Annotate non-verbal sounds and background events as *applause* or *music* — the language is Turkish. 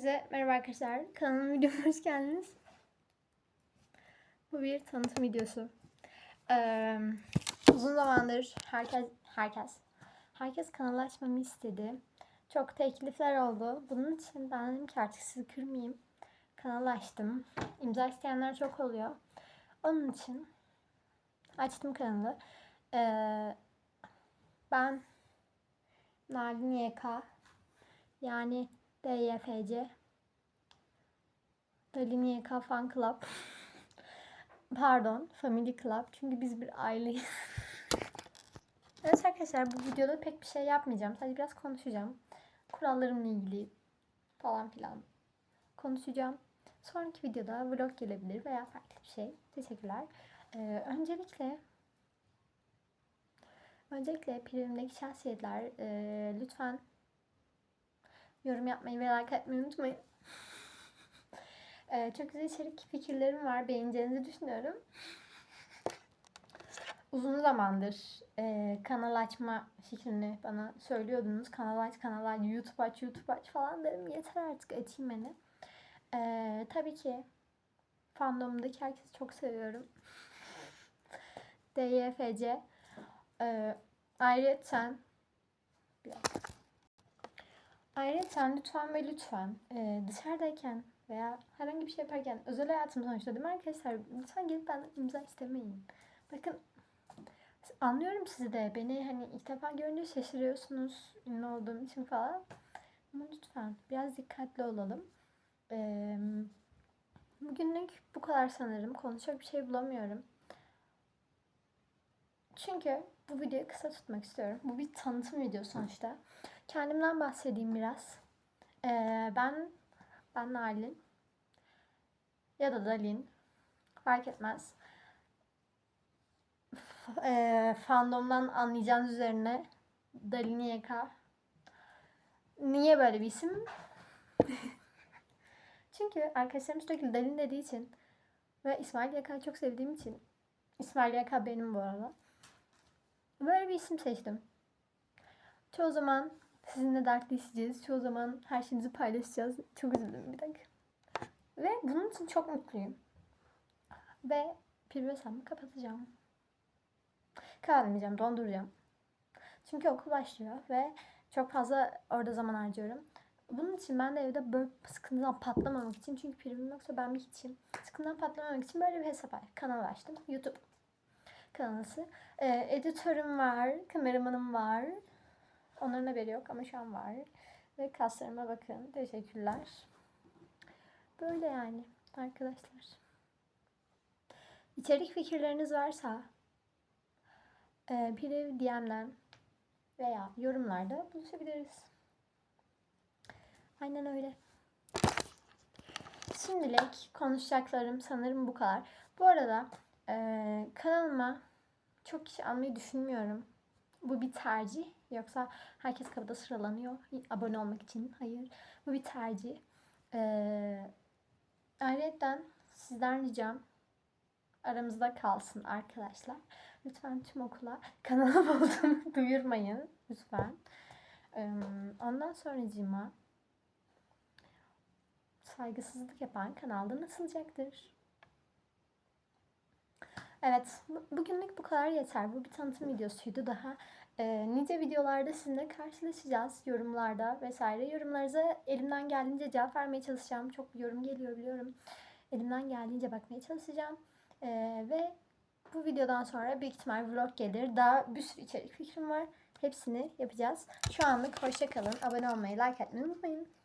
Herkese merhaba arkadaşlar. Kanalıma *laughs* videoma hoş geldiniz. Bu bir tanıtım videosu. Ee, uzun zamandır herkes herkes herkes kanalı açmamı istedi. Çok teklifler oldu. Bunun için ben dedim ki artık sizi kırmayayım. Kanalı açtım. İmza isteyenler çok oluyor. Onun için açtım kanalı. Ee, ben Nardin YK yani DYFC Dalin YK Fan Club *laughs* Pardon Family Club çünkü biz bir aileyiz. *laughs* evet arkadaşlar bu videoda pek bir şey yapmayacağım. Sadece biraz konuşacağım. Kurallarımla ilgili falan filan konuşacağım. Sonraki videoda vlog gelebilir veya farklı bir şey. Teşekkürler. Ee, öncelikle Öncelikle primdeki şahsiyetler e, lütfen yorum yapmayı ve like atmayı unutmayın. e, çok güzel içerik fikirlerim var. Beğeneceğinizi düşünüyorum. Uzun zamandır e, kanal açma fikrini bana söylüyordunuz. Kanal aç, kanal aç, YouTube aç, YouTube aç falan dedim. Yeter artık açayım beni. E, tabii ki fandomdaki herkesi çok seviyorum. DYFC ee, ayrıca bir dakika. Ayrıca lütfen ve lütfen e, dışarıdayken veya herhangi bir şey yaparken özel hayatım sonuçta değil mi arkadaşlar? Lütfen gelip ben imza istemeyin. Bakın anlıyorum sizi de beni hani ilk defa görünce şaşırıyorsunuz ünlü olduğum için falan. Ama lütfen biraz dikkatli olalım. Ee, bugünlük bu kadar sanırım. Konuşacak bir şey bulamıyorum. Çünkü bu videoyu kısa tutmak istiyorum. Bu bir tanıtım videosu sonuçta. Kendimden bahsedeyim biraz. Ee, ben ben Nalin ya da Dalin fark etmez. F- e, fandomdan anlayacağınız üzerine Dalin YK. Niye böyle bir isim? *laughs* Çünkü arkadaşlarım sürekli Dalin dediği için ve İsmail YK'yı çok sevdiğim için İsmail YK benim bu arada. Böyle bir isim seçtim. Çoğu zaman sizinle dertleşeceğiz. Çoğu zaman her şeyimizi paylaşacağız. Çok üzüldüm bir dakika. Ve bunun için çok mutluyum. Ve pil hesabımı kapatacağım. Kahvelemeyeceğim, donduracağım. Çünkü okul başlıyor ve çok fazla orada zaman harcıyorum. Bunun için ben de evde böyle sıkıntıdan patlamamak için çünkü primim yoksa ben bir hiçim. Sıkıntıdan patlamamak için böyle bir hesap var. Kanal açtım. YouTube kanalısı. Ee, editörüm var, kameramanım var. Onların haberi yok ama şu an var. Ve kaslarıma bakın. Teşekkürler. Böyle yani arkadaşlar. İçerik fikirleriniz varsa e, bir ev DM'den veya yorumlarda buluşabiliriz. Aynen öyle. Şimdilik konuşacaklarım sanırım bu kadar. Bu arada ee, kanalıma çok kişi almayı düşünmüyorum. Bu bir tercih. Yoksa herkes kapıda sıralanıyor abone olmak için. Hayır. Bu bir tercih. Ee, ayrıca sizden ricam aramızda kalsın arkadaşlar. Lütfen tüm okula *laughs* kanalım olduğunu *laughs* duyurmayın. Lütfen. Ee, ondan sonracığıma saygısızlık yapan kanalda nasılacaktır? Evet, bugünlük bu kadar yeter. Bu bir tanıtım videosuydu. Daha e, nice videolarda sizinle karşılaşacağız. Yorumlarda vesaire. Yorumlarınıza elimden geldiğince cevap vermeye çalışacağım. Çok yorum geliyor biliyorum. Elimden geldiğince bakmaya çalışacağım. E, ve bu videodan sonra büyük ihtimal vlog gelir. Daha bir sürü içerik fikrim var. Hepsini yapacağız. Şu anlık hoşçakalın. Abone olmayı, like etmeyi unutmayın.